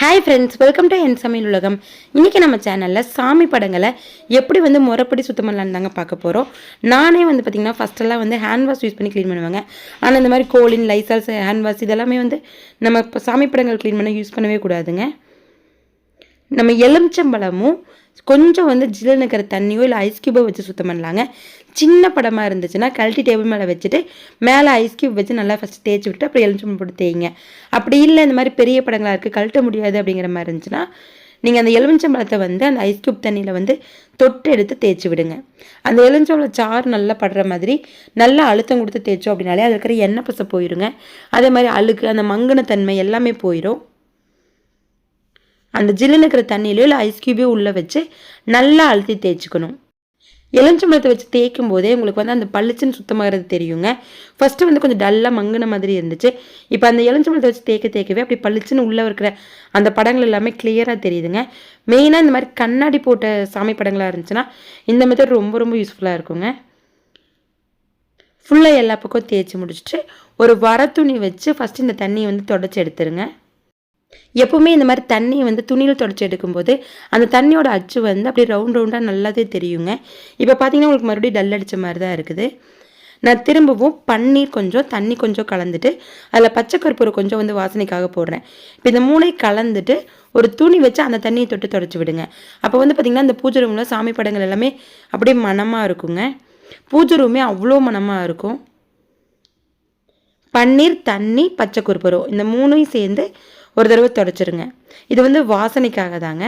Hi friends welcome to என் சமையல் உலகம் இன்றைக்கி நம்ம சேனலில் சாமி படங்களை எப்படி வந்து முறைப்படி சுத்தம் பண்ணலான்னு தாங்க பார்க்க போகிறோம் நானே வந்து பார்த்திங்கன்னா ஃபஸ்ட்டெல்லாம் வந்து ஹேண்ட் வாஷ் யூஸ் பண்ணி க்ளீன் பண்ணுவாங்க. ஆனால் இந்த மாதிரி கோலின் லைசால்ஸ் ஹேண்ட் வாஷ் இதெல்லாமே வந்து நம்ம இப்போ சாமி படங்கள் க்ளீன் பண்ண யூஸ் பண்ணவே கூடாதுங்க. நம்ம எலுமிச்சம்பழமும் கொஞ்சம் வந்து ஜில்லுன்னு இருக்கிற தண்ணியோ இல்லை ஐஸ் க்யூபோ வச்சு சுத்தம் பண்ணலாங்க. சின்ன படமாக இருந்துச்சுன்னா கழட்டி டேபிள் மேலே வச்சுட்டு மேலே ஐஸ் க்யூப் வச்சு நல்லா ஃபஸ்ட்டு தேய்ச்சி விட்டு அப்புறம் எலுமிச்சம்பழம் போட்டு தேய்ங்க. அப்படி இல்லை இந்த மாதிரி பெரிய படங்களாக இருக்குது கழட்ட முடியாது அப்படிங்கிற மாதிரி இருந்துச்சுன்னா நீங்கள் அந்த எலுமிச்சம்பழத்தை வந்து அந்த ஐஸ் க்யூப் தண்ணியில் வந்து தொட்டு எடுத்து தேய்ச்சி விடுங்க. அந்த எலுமிச்சம்பழம் சாறு நல்லா படுற மாதிரி நல்லா அழுத்தம் கொடுத்து தேய்ச்சோம் அப்படின்னாலே அதில் இருக்கிற எண்ணெய் பசை போயிருங்க. அதே மாதிரி அழுக்கு அந்த மங்கின தன்மை எல்லாமே போயிடும் அந்த ஜில்லுன்னு இருக்கிற தண்ணியிலையோ இல்லை ஐஸ் கியூபையோ உள்ளே வச்சு நல்லா அழுத்தி தேய்ச்சிக்கணும். எலுமிச்சம்பழத்தை வச்சு தேய்க்கும் போதே உங்களுக்கு வந்து அந்த பளிச்சுன்னு சுத்தமாகிறது தெரியுங்க. ஃபஸ்ட்டு வந்து கொஞ்சம் டல்லாக மங்கின மாதிரி இருந்துச்சு. இப்போ அந்த எலுமிச்சம்பழத்தை வச்சு தேய்க்க தேய்க்கவே அப்படி பளிச்சுன்னு உள்ளே இருக்கிற அந்த படங்கள் எல்லாமே கிளியராக தெரியுதுங்க. மெயினாக இந்த மாதிரி கண்ணாடி போட்ட சாமி படங்களாக இருந்துச்சுன்னா இந்த மெத்தட் ரொம்ப ரொம்ப யூஸ்ஃபுல்லாக இருக்குங்க. ஃபுல்லாக எல்லா பக்கம் தேய்ச்சி முடிச்சுட்டு ஒரு வர துணி வச்சு ஃபஸ்ட்டு இந்த தண்ணியை வந்து தொடச்சி எடுத்துருங்க. எப்போவுமே இந்த மாதிரி தண்ணியை வந்து துணியில் தொடச்சி எடுக்கும்போது அந்த தண்ணியோட அச்சு வந்து அப்படியே ரவுண்ட் ரவுண்டாக நல்லாவே தெரியுங்க. இப்போ பார்த்தீங்கன்னா உங்களுக்கு மறுபடியும் டல் அடித்த மாதிரி தான் இருக்குது. நான் திரும்பவும் பன்னீர் கொஞ்சம் தண்ணி கொஞ்சம் கலந்துட்டு அதில் பச்சை கற்பூரம் கொஞ்சம் வந்து வாசனைக்காக போடுறேன். இப்போ இந்த மூளை கலந்துட்டு ஒரு துணி வச்சு அந்த தண்ணியை தொட்டு தொடச்சி விடுங்க. அப்போ வந்து பார்த்திங்கன்னா அந்த பூஜை ரூமில் சாமி படங்கள் எல்லாமே அப்படியே மனமாக இருக்குங்க. பூஜை ரூமே அவ்வளோ மனமாக இருக்கும். பன்னீர் தண்ணி பச்சை கற்பூரம் இந்த மூணையும் சேர்ந்து ஒரு தடவை தொடச்சிருங்க. இது வந்து வாசனைக்காக தாங்க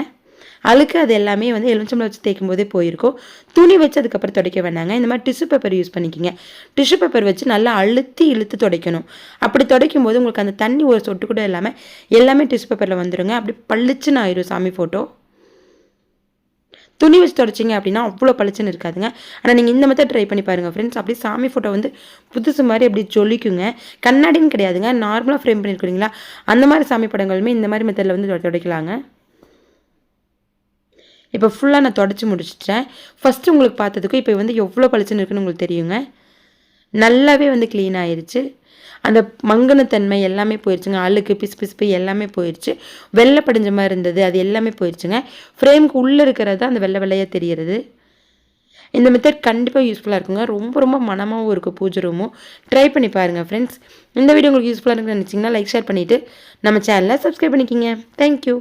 அழுக்கு அது எல்லாமே வந்து எலுமிச்சம்பளம் வச்சு தேய்க்கும் போதே போயிருக்கும். துணி வச்சு அதுக்கப்புறம் துடைக்க வேண்டாங்க. இந்த மாதிரி டிஷ்யூ பேப்பர் யூஸ் பண்ணிக்கிங்க. டிஷ்யூ பேப்பர் வச்சு நல்லா அழுத்தி இழுத்து துடைக்கணும். அப்படி துடைக்கும் போது உங்களுக்கு அந்த தண்ணி ஒரு சொட்டு கூட இல்லாமல் எல்லாமே டிஷ்யூ பேப்பரில் வந்துடுங்க அப்படி பளிச்சுன்னு ஆயிரும் சாமி ஃபோட்டோ துணி வச்சு தொடச்சிங்க அப்படின்னா அவ்வளோ பளிச்சுன்னு இருக்காதுங்க. ஆனால் நீங்கள் இந்த மெத்தட் ட்ரை பண்ணி பாருங்கள் ஃப்ரெண்ட்ஸ் அப்படி சாமி ஃபோட்டோ வந்து புதுசு மாதிரி அப்படி ஜொலிக்குங்க. கண்ணாடின்னு கிடையாதுங்க. நார்மலாக ஃப்ரேம் பண்ணியிருக்கிறீங்களா அந்த மாதிரி சாமி படங்களுமே இந்த மாதிரி மெத்தடில் வந்து துடைக்கலாங்க. இப்போ ஃபுல்லாக நான் தொடச்சி முடிச்சிட்டேன். ஃபஸ்ட்டு உங்களுக்கு பார்த்ததுக்கும் இப்போ வந்து எவ்வளோ பளிச்சுன்னு இருக்குன்னு உங்களுக்கு தெரியுங்க. நல்லாவே வந்து க்ளீன் ஆயிடுச்சு அந்த மங்கனத்தன்மை எல்லாமே போயிடுச்சுங்க அழுக்கு பிசு பிசுப்பு எல்லாமே போயிடுச்சு வெள்ளை படிஞ்ச மாதிரி இருந்தது. அது எல்லாமே போயிடுச்சுங்க ஃப்ரேமுக்கு உள்ளே இருக்கிறது அந்த வெள்ளை வெள்ளையாக தெரிகிறது. இந்த மெத்தட் கண்டிப்பாக யூஸ்ஃபுல்லாக இருக்குங்க. ரொம்ப ரொம்ப மனமாகவும் இருக்கும் பூஜை ரூமும் ட்ரை பண்ணி பாருங்கள் ஃப்ரெண்ட்ஸ் இந்த வீடியோ உங்களுக்கு யூஸ்ஃபுல்லாக இருக்குன்னு நினச்சிங்கன்னா லைக் ஷேர் பண்ணிவிட்டு நம்ம சேனலை சப்ஸ்கிரைப் பண்ணிக்கிங்க. தேங்க்யூ